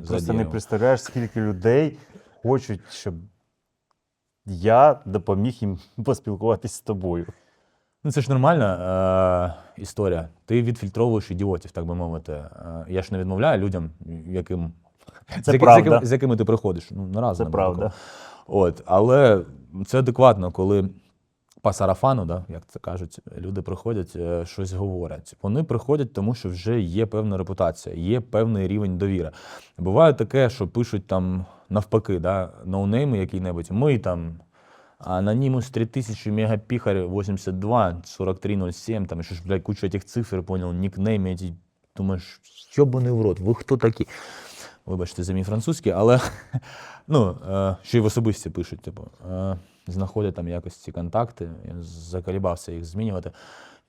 Ти просто не представляєш, скільки людей хочуть, щоб я допоміг їм поспілкуватись з тобою. Ну, це ж нормальна е, історія. Ти відфільтровуєш ідіотів, так би мовити. Е, я ж не відмовляю людям, яким Це з, правда. З, яким, з якими ти приходиш. Ну, не Це правда. От, але це адекватно, коли по сарафану, да, як це кажуть, люди приходять, е, щось говорять. Вони приходять, тому що вже є певна репутація, є певний рівень довіри. Буває таке, що пишуть там навпаки, да, ноунейми які-небудь. Ми там. Анонимус 3000, мегапихарь 82, 4307, там еще ж, блядь, куча этих цифр, понял, никнейми эти. Думаєш, йобаний в рот, ви хто такі? Вибачте за мій французький, але ну, е, ще й в особисті пишуть, типу, е, знаходять там якось ці контакти, я заколібався їх змінювати.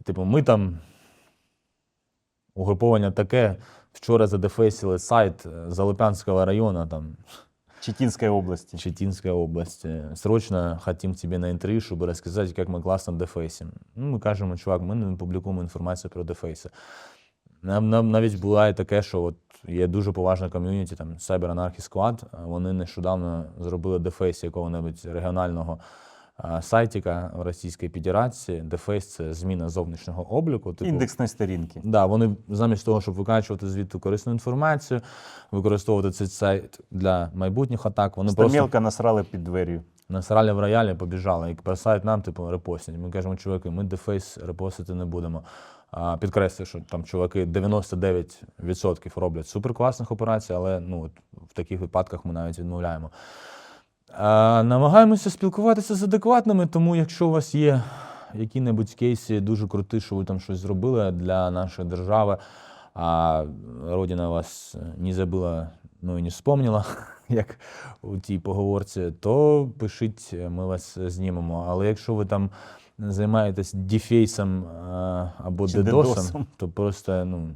Типу, ми там угруповання таке, вчора задефейсили сайт е, Залупянського району, там, Читінської області. Читинская область. Э, Срочно хотим к тебе на интервью, чтобы рассказать, как мы классно дефейсим. Ну, ми кажемо, чувак, ми не публікуємо інформацію про дефейси. Нам, нам навіть буває таке, що от є дуже поважна ком'юніті, там Cyber Anarchy Squad, Вони нещодавно зробили дефейс якого-небудь регіонального а, сайтика в Російській Федерації. Дефейс це зміна зовнішнього обліку. Типу, Індексної сторінки. Да, вони замість того, щоб викачувати звідти корисну інформацію, використовувати цей сайт для майбутніх атак, вони просто Стамілка насрали під дверю. Насрали в роялі, побіжали і писають нам, типу, репостять. Ми кажемо, чуваки, ми дефейс репостити не будемо. А, що там чуваки 99% роблять суперкласних операцій, але ну, в таких випадках ми навіть відмовляємо. А, намагаємося спілкуватися з адекватними, тому якщо у вас є які-небудь кейси дуже круті, що ви там щось зробили для нашої держави, а родина вас не забула, ну і не вспомнила, як у тій поговорці, то пишіть, ми вас знімемо. Але якщо ви там займаєтесь діфейсом або Чи дедосом, дедосом. то просто ну,